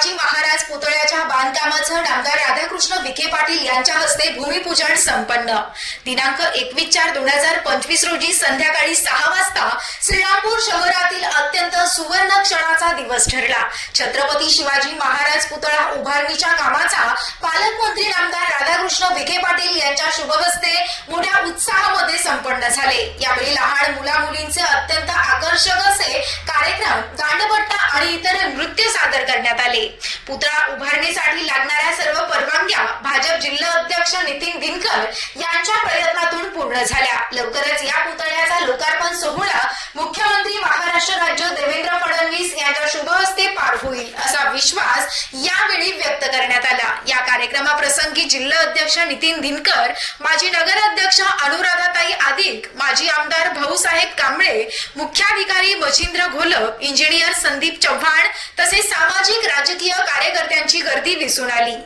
शिवाजी महाराज पुतळ्याच्या बांधकामाचं नामदार राधाकृष्ण विखे पाटील यांच्या हस्ते भूमिपूजन संपन्न. दिनांक एकवीस चार दोन हजार पंचवीस रोजी संध्याकाळी सहा वाजता श्रीरामपूर शहरातील अत्यंत सुवर्ण क्षणाचा दिवस ठरला. छत्रपती शिवाजी महाराज पुतळा उभारणीच्या कामाचा पालकमंत्री नामदार राधाकृष्ण विखे पाटील यांच्या शुभ हस्ते मोठ्या उत्साहामध्ये संपन्न झाले. यावेळी लहान पुतळा उभारणीसाठी लागणाऱ्या सर्व परवानग्या भाजप जिल्हा अध्यक्ष नितीन दिनकर यांच्या प्रयत्नातून पूर्ण झाल्या. लवकरच या पुतळ्याचा लोकार्पण सोहळा मुख्यमंत्री महाराष्ट्र राज्य देवेंद्र फडणवीस यांच्या शुभहस्ते पार होईल असा विश्वास यावेळी व्यक्त करण्यात आला. या कार्यक्रमाप्रसंगी जिल्हा अध्यक्ष नितीन दिनकर माजी नगराध्यक्ष अनुराधाताई माजी आमदार भाऊसाहेब कांबळे मुख्याधिकारी मचिंद्र घोलप इंजिनियर संदीप चव्हाण तसेच सामाजिक राजकीय कार्यकर्त्यांची गर्दी दिसून आली.